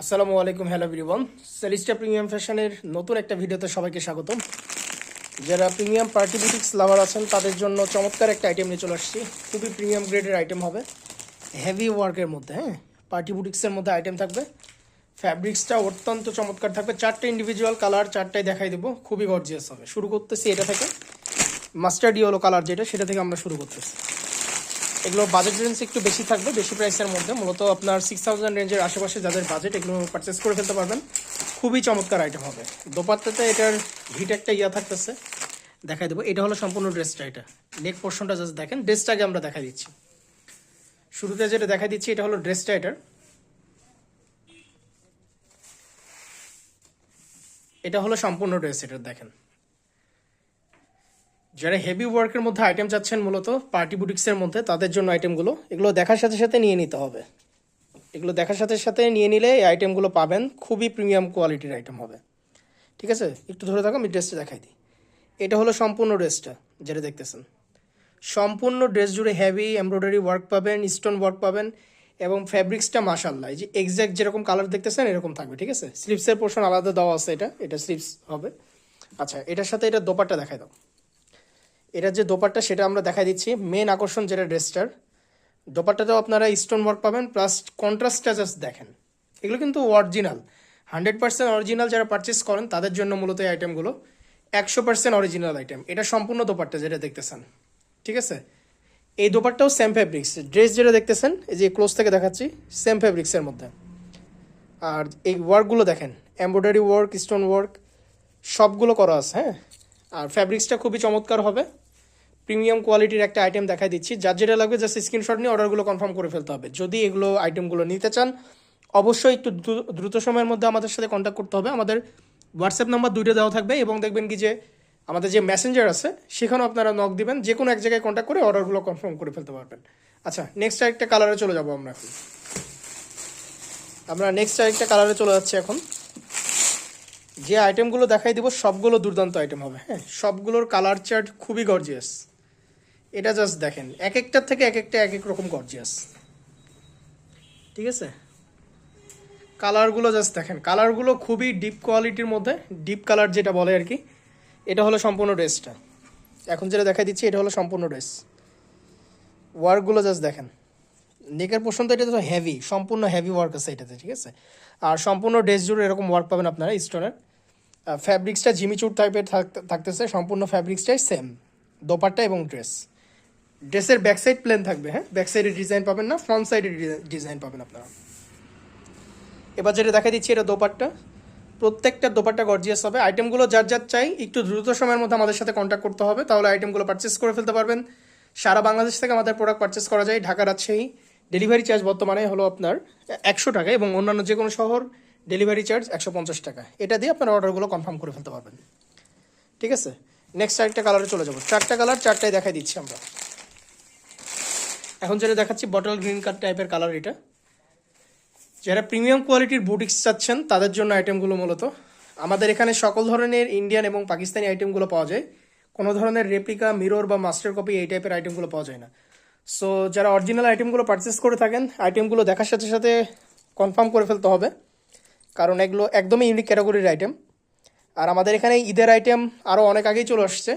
আসসালামু আলাইকুম, hello everyone. সেলিস্টা premium ফ্যাশনের নতুন একটা ভিডিওতে সবাইকে স্বাগতম। যারা প্রিমিয়াম পার্টি বুটিক্স লাভার আছেন, তাদের জন্য চমৎকার একটা আইটেম নিয়ে চলে আসছি। খুবই প্রিমিয়াম গ্রেডের আইটেম হবে। হেভি ওয়ার্কের মধ্যে হ্যাঁ? পার্টি বুটিক্সের মধ্যে আইটেম থাকবে। ফ্যাব্রিক্সটা অত্যন্ত চমৎকার থাকবে। চারটে ইন্ডিভিজুয়াল কালার চারটাই দেখাই দেবো। খুবই গর্জিয়াস হবে। শুরু করতেছি এটা থেকে। মাস্টার্ড ইয়েলো কালার যেটা, সেটা থেকে আমরা শুরু করতেছি। এগুলো বাজেট রেঞ্জ একটু বেশি থাকবে, বেশি প্রাইসের মধ্যে। মূলত আপনার সিক্স থাউজেন্ড রেঞ্জের আশেপাশে যাদের বাজেট এগুলো পারচেস করে ফেলতে পারবেন। খুবই চমৎকার আইটেম হবে। দোপাত্তাতে এটার হিট একটা ইয়া থাকতেছে। দেখাই দেবো। এটা হলো সম্পূর্ণ ড্রেসটা এটা। নেক পোর্শনটা জাস্ট দেখেন। ড্রেসটাকে আমরা দেখা দিচ্ছি। শুরুতে যেটা দেখা দিচ্ছি, এটা হলো ড্রেসটা এটার। এটা হলো সম্পূর্ণ ড্রেস এটার, দেখেন। যারা হেভি ওয়ার্কের মধ্যে আইটেম চাচ্ছেন মূলত পার্টি বুটিক্সের মধ্যে, তাদের জন্য আইটেমগুলো এগুলো দেখার সাথে সাথে নিয়ে নিতে হবে। এগুলো দেখার সাথে সাথে নিয়ে নিলে এই আইটেমগুলো পাবেন, খুবই প্রিমিয়াম কোয়ালিটির আইটেম হবে। ঠিক আছে? একটু ধরে থাকো, আমি ড্রেসটা দেখাই দিই। এটা হলো সম্পূর্ণ ড্রেসটা যেটা দেখতেছেন। সম্পূর্ণ ড্রেস জুড়ে হেভি এমব্রয়ডারি ওয়ার্ক পাবেন স্টোন ওয়ার্ক পাবেন এবং ফ্যাব্রিক্সটা মাশাল্লাহ এই যে এক্স্যাক্ট যেরকম কালার দেখতেছেন, এরকম থাকবে, ঠিক আছে? স্লিপসের পোর্শন আলাদা দেওয়া আছে এটা এটা স্লিপস হবে। আচ্ছা এটার সাথে এটা দোপাট্টা দেখাই দাও। এটার যে দোপাট্টা, সেটা আমরা দেখাই দিচ্ছি। মেন আকর্ষণ যেটা ড্রেসটার দোপাট্টাতেও আপনারা স্টোন ওয়ার্ক পাবেন প্লাস কন্ট্রাস্টটা জাস্ট দেখেন। এগুলো কিন্তু অরিজিনাল হান্ড্রেড পার্সেন্ট অরিজিনাল যারা পারচেস করেন, তাদের জন্য মূলত এই আইটেমগুলো একশো পার্সেন্ট অরিজিনাল আইটেম এটা সম্পূর্ণ দোপাট্টা যেটা দেখতেছেন। ঠিক আছে? এই দোপারটাও সেম ফ্যাব্রিক্স ড্রেস যেটা দেখতেছেন, এই যে ক্লোজ থেকে দেখাচ্ছি সেম ফ্যাব্রিক্সের মধ্যে। আর এই ওয়ার্কগুলো দেখেন। এমব্রয়ডারি ওয়ার্ক স্টোন ওয়ার্ক সবগুলো করা আছে হ্যাঁ? আর ফ্যাব্রিক্সটা খুবই চমৎকার হবে। প্রিমিয়াম কোয়ালিটির একটা আইটেম দেখাই দিচ্ছি। যার যেটা লাগবে জাস্ট স্ক্রিনশট নিয়ে অর্ডারগুলো কনফার্ম করে ফেলতে হবে। যদি এগুলো আইটেমগুলো নিতে চান, অবশ্যই একটু দ্রু- দ্রুত সময়ের মধ্যে আমাদের সাথে কন্ট্যাক্ট করতে হবে। আমাদের হোয়াটসঅ্যাপ নাম্বার দুইটা দেওয়া থাকবে এবং দেখবেন কি যে আমাদের যে মেসেঞ্জার আছে, সেখানেও আপনারা নক দিবেন। যে কোনো এক জায়গায় কন্ট্যাক্ট করে অর্ডারগুলো কনফার্ম করে ফেলতে পারবেন। আচ্ছা নেক্সট আরেকটা কালারে চলে যাব আমরা এখন। আমরা নেক্সট আরেকটা কালারে চলে যাচ্ছি এখন। যে আইটেমগুলো দেখাই দিব, সবগুলো দুর্দান্ত আইটেম হবে। হ্যাঁ সবগুলোর কালার চার্ট খুবই গর্জিয়াস এটা জাস্ট দেখেন, এক একটার থেকে এক একটা এক এক রকম গর্জিয়াস ঠিক আছে? কালারগুলো জাস্ট দেখেন কালারগুলো খুবই ডিপ কোয়ালিটির মধ্যে ডিপ কালার যেটা বলে আর কি, এটা হলো সম্পূর্ণ ড্রেসটা এখন যেটা দেখাই দিচ্ছি, এটা হলো সম্পূর্ণ ড্রেস ওয়ার্কগুলো জাস্ট দেখেন। নেকের পোর্শন তো এটা তো হেভি সম্পূর্ণ হেভি ওয়ার্ক আছে এটাতে, ঠিক আছে? আর সম্পূর্ণ ড্রেস জুড়ে এরকম ওয়ার্ক পাবেন আপনারা স্টোনের ফ্যাব্রিক্সটা জিমিচুর টাইপের থাক- থাকতেছে, সম্পূর্ণ ফ্যাব্রিক্সটাই সেম দোপাট্টা এবং ড্রেস ড্রেসের ব্যাক সাইড প্লেন থাকবে হ্যাঁ? ব্যাক সাইডে ডিজাইন পাবেন না ফ্রন্ট সাইডে ডিজাইন পাবেন আপনারা। এবার যেটা দেখা দিচ্ছি, এটা দোপাট্টা। প্রত্যেকটা দোপাট্টা গর্জিয়াস হবে। আইটেমগুলো যার যার চাই, একটু দ্রুত সময়ের মধ্যে আমাদের সাথে কন্ট্যাক্ট করতে হবে, তাহলে আইটেমগুলো পারচেস করে ফেলতে পারবেন। সারা বাংলাদেশ থেকে আমাদের প্রোডাক্ট পারচেস করা যায়, ঢাকা রাজশাহী। ডেলিভারি চার্জ বর্তমানে হলো আপনার একশো টাকা এবং অন্যান্য যে কোনো শহর ডেলিভারি চার্জ একশো পঞ্চাশ টাকা। এটা দিয়ে আপনার অর্ডারগুলো কনফার্ম করে ফেলতে পারবেন। ঠিক আছে? নেক্সট আরেকটা কালারে চলে যাব। চারটা কালার চারটাই দেখাই দিচ্ছি আমরা। এখন যেটা দেখাচ্ছি বটল গ্রিন কার টাইপের কালার এটা। যারা প্রিমিয়াম কোয়ালিটির বুটিক্স চাচ্ছেন, তাদের জন্য আইটেমগুলো মূলত। আমাদের এখানে সকল ধরনের ইন্ডিয়ান এবং পাকিস্তানি আইটেমগুলো পাওয়া যায়। কোনো ধরনের রেপ্লিকা মিরর বা মাস্টার কপি এই টাইপের আইটেমগুলো পাওয়া যায় না। সো যারা অরিজিনাল আইটেমগুলো পারচেস করে থাকেন আইটেমগুলো দেখার সাথে সাথে কনফার্ম করে ফেলতে হবে। কারণ এগুলো একদমই ইউনিক ক্যাটাগরির আইটেম আর আমাদের এখানে ঈদের আইটেম আরও অনেক আগেই চলে আসছে।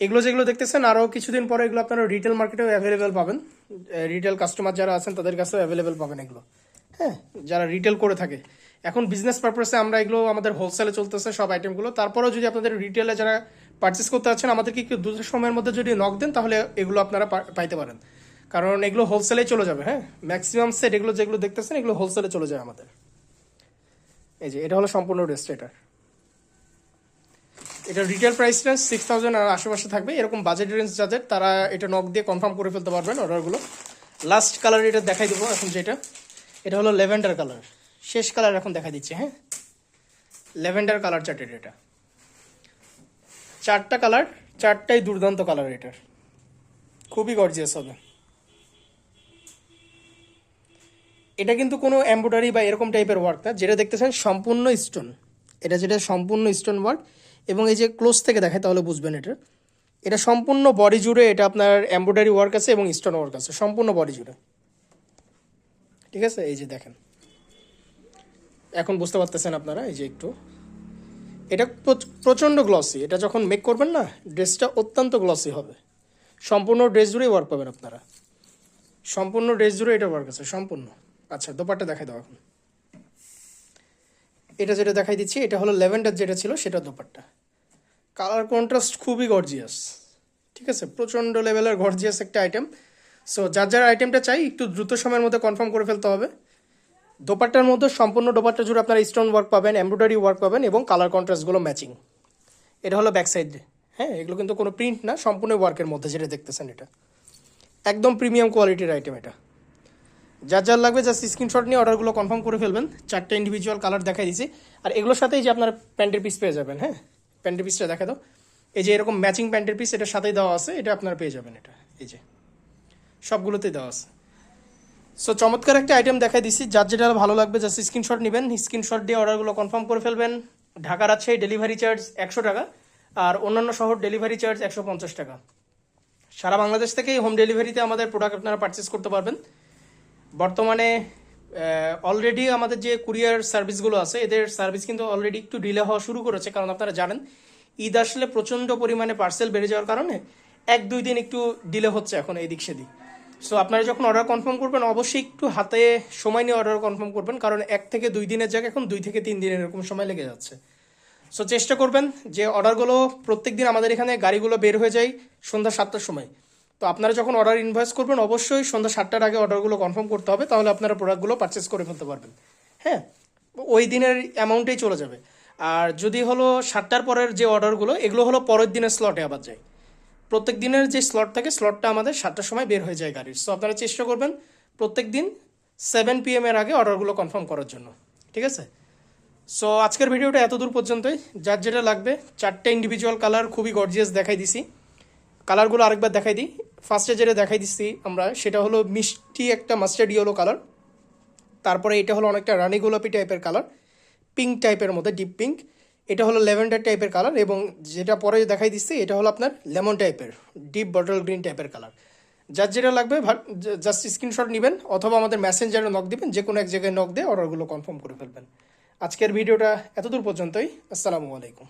এগুলো যেগুলো দেখতেছেন আরও কিছুদিন পরে এগুলো আপনারা রিটেল মার্কেটেও অ্যাভেলেবেল পাবেন। রিটেল কাস্টমার যারা আছেন, তাদের কাছেও অ্যাভেলেবেল পাবেন এগুলো। হ্যাঁ যারা রিটেল করে থাকে। এখন বিজনেস পারপাসে আমরা এগুলো আমাদের হোলসেলে চলতেছে সব আইটেমগুলো তারপরেও যদি আপনাদের রিটেলে যারা পারচেস করতে চাচ্ছেন, আমাদেরকে একটু দ্রুত সময়ের মধ্যে যদি নক দেন, তাহলে এগুলো আপনারা পাইতে পারেন। কারণ এগুলো হোলসেলেই চলে যাবে হ্যাঁ? ম্যাক্সিমাম সেট এগুলো যেগুলো দেখতেছেন, এগুলো হোলসেলে চলে যায় আমাদের। এই যে, এটা হলো সম্পূর্ণ ড্রেসটা এটার এটা রিটেল প্রাইস সিক্স থাউজেন্ড আর আশেপাশে থাকবে। এরকম বাজেট রেঞ্জ যাদের, তারা এটা নক দিয়ে কনফার্ম করে ফেলতে পারবেন অর্ডারগুলো লাস্ট কালার এটা দেখাই দেবো এখন যেটা। এটা হলো লেভেন্ডার কালার শেষ কালার এখন দেখা দিচ্ছে হ্যাঁ? লেভেন্ডার কালার চার্টেড এটা। চারটা কালার চারটাই দুর্দান্ত কালার এটার। খুবই গর্জিয়াস হবে। এটা কিন্তু কোনো এমব্রয়ডারি বা এরকম টাইপের ওয়ার্ক না। যেটা দেখতেছেন সম্পূর্ণ স্টোন এটা যেটা সম্পূর্ণ স্টোন ওয়ার্ক এবং এই যে ক্লোজ থেকে দেখায়, তাহলে বুঝবেন এটা। এটা সম্পূর্ণ বডি জুড়ে এটা আপনার এমব্রয়ডারি ওয়ার্ক আছে এবং স্টোন ওয়ার্ক আছে, সম্পূর্ণ বডি জুড়ে। ঠিক আছে? এই যে দেখেন। এখন বুঝতে পারতেছেন আপনারা, এই যে একটু। এটা প্রচ- প্রচণ্ড গ্লসি এটা যখন মেক করবেন না ড্রেসটা অত্যন্ত গ্লসি হবে। সম্পূর্ণ ড্রেস জুড়েই ওয়ার্ক পাবেন আপনারা। সম্পূর্ণ ড্রেস জুড়ে এটা ওয়ার্ক আছে, সম্পূর্ণ। আচ্ছা দোপাট্টা দেখাই দাও এখন। এটা যেটা দেখাই দিচ্ছি, এটা হলো লেভেন্ডার যেটা ছিল সেটা দোপাট্টা। কালার কন্ট্রাস্ট খুবই গর্জিয়াস ঠিক আছে? প্রচণ্ড লেভেলের গর্জিয়াস একটা আইটেম সো যার যার আইটেমটা চাই, একটু দ্রুত সময়ের মধ্যে কনফার্ম করে ফেলতে হবে। দোপাট্টার মধ্যে সম্পূর্ণ দোপাট্টা জুড়ে আপনারা স্টোন ওয়ার্ক পাবেন এমব্রয়ডারি ওয়ার্ক পাবেন এবং কালার কন্ট্রাস্টগুলো ম্যাচিং এটা হলো ব্যাক সাইড হ্যাঁ এগুলো কিন্তু কোনো প্রিন্ট না, সম্পূর্ণ ওয়ার্কের মধ্যে যেটা দেখতেছেন এটা। একদম প্রিমিয়াম কোয়ালিটির আইটেম এটা। যার যার লাগবে জাস্ট স্ক্রিনশট নিয়ে অর্ডারগুলো কনফার্ম করে ফেলবেন। চারটে ইন্ডিভিজুয়াল কালার দেখাই দিয়েছি আর এগুলোর সাথেই যে আপনার প্যান্টের পিস পেয়ে যাবেন হ্যাঁ? প্যান্টের পিসটা দেখা দাও। এই যে এরকম ম্যাচিং প্যান্টের পিস এটার সাথেই দেওয়া আছে। এটা আপনারা পেয়ে যাবেন এটা। এই যে। সবগুলোতেই দেওয়া আছে। সো চমৎকার একটা আইটেম দেখাই দিচ্ছি যার যেটা ভালো লাগবে জাস্ট স্ক্রিনশট নেবেন। স্ক্রিনশট দিয়ে অর্ডারগুলো কনফার্ম করে ফেলবেন। ঢাকার আছে ডেলিভারি চার্জ একশো টাকা। আর অন্যান্য শহর ডেলিভারি চার্জ একশো পঞ্চাশ টাকা। সারা বাংলাদেশ থেকেই হোম ডেলিভারিতে আমাদের প্রোডাক্ট আপনারা পারচেস করতে পারবেন। বর্তমানে অলরেডি আমাদের যে কুরিয়ার সার্ভিসগুলো আছে, এদের সার্ভিস কিন্তু অলরেডি একটু ডিলে হওয়া শুরু করেছে, কারণ আপনারা জানেন, ঈদ আসলে প্রচণ্ড পরিমাণে পার্সেল বেড়ে যাওয়ার কারণে এক দুই দিন একটু ডিলে হচ্ছে এখন এই দিক সেদিক। সো আপনারা যখন অর্ডার কনফার্ম করবেন, অবশ্যই একটু হাতে সময় নিয়ে অর্ডার কনফার্ম করবেন, কারণ এক থেকে দুই দিনের জায়গায় এখন দুই থেকে তিন দিনের এরকম সময় লেগে যাচ্ছে। সো চেষ্টা করবেন যে অর্ডারগুলো প্রত্যেক দিন আমাদের এখানে গাড়িগুলো বের হয়ে যায় সন্ধ্যা সাতটার সময়। তো আপনারা যখন অর্ডার ইনভয়েস করবেন, অবশ্যই সন্ধ্যা সাতটার আগে অর্ডারগুলো কনফার্ম করতে হবে, তাহলে আপনারা প্রোডাক্টগুলো পারচেস করে ফেলতে পারবেন। হ্যাঁ? ওই দিনের অ্যামাউন্টেই চলে যাবে। আর যদি হলো সাতটার পরের যে অর্ডারগুলো এগুলো হলো পরের দিনের স্লটে আবার যায়। প্রত্যেক দিনের যে স্লট থাকে স্লটটা আমাদের সাতটার সময় বের হয়ে যায় গাড়ির। সো আপনারা চেষ্টা করবেন প্রত্যেক দিন সেভেন পি এর আগে অর্ডারগুলো কনফার্ম করার জন্য। ঠিক আছে? সো আজকের ভিডিওটা এত দূর পর্যন্তই। যার যেটা লাগবে, চারটে ইন্ডিভিজুয়াল কালার খুবই গর্জিয়াস দেখাই দিছি। কালারগুলো আরেকবার দেখাই দিই। ফার্স্টে যেটা দেখাই দিচ্ছি আমরা, সেটা হলো মিষ্টি একটা মাস্টার্ড ইয়েলো কালার তারপরে এটা হলো অনেকটা রানি গোলাপি টাইপের কালার পিঙ্ক টাইপের মধ্যে ডিপ পিঙ্ক এটা হলো ল্যাভেন্ডার টাইপের কালার এবং যেটা পরে দেখাই দিচ্ছি, এটা হলো আপনার লেমন টাইপের ডিপ বটল গ্রিন টাইপের কালার যার যেটা লাগবে জাস্ট স্ক্রিনশট নেবেন অথবা আমাদের মেসেঞ্জারে নক দিবেন যে কোনো এক জায়গায় নক দিয়ে অর্ডারগুলো কনফার্ম করে ফেলবেন। আজকের ভিডিওটা এতদূর পর্যন্তই। আসসালামু আলাইকুম।